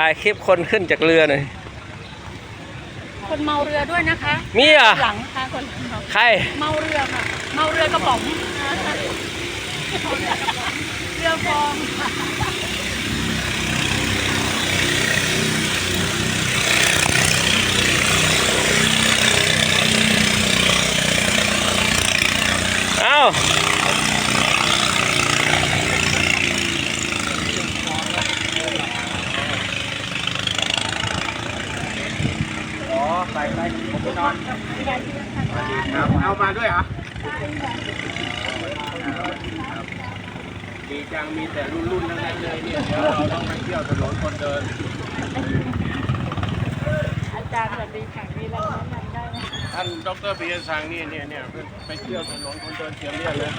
ถ่ายคลิปคนขึ้นจากเรือหน่อย คนเมาเรือด้วยนะคะมีเหรอะหลังค่ะคนเมาใคร เมาเรือค่ะ เมาเรือกระป๋องเรือฟองเอ้า ไปไปผมไปนอนครับเอามาด้วยเหรอดีจังมีแต่รุ่นรุ่นๆทั้งนั้นเลยเนี่ยเดี๋ยวเราต้องไปเที่ยวถนนคนเดิน อาจารย์สวัสดีค่ะมีอะไรแนะนำได้ไหมท่านดรปิยสังนี่เนี่ยเนี่ยไปเที่ยวถนนคนเดินเสียเรียนเลย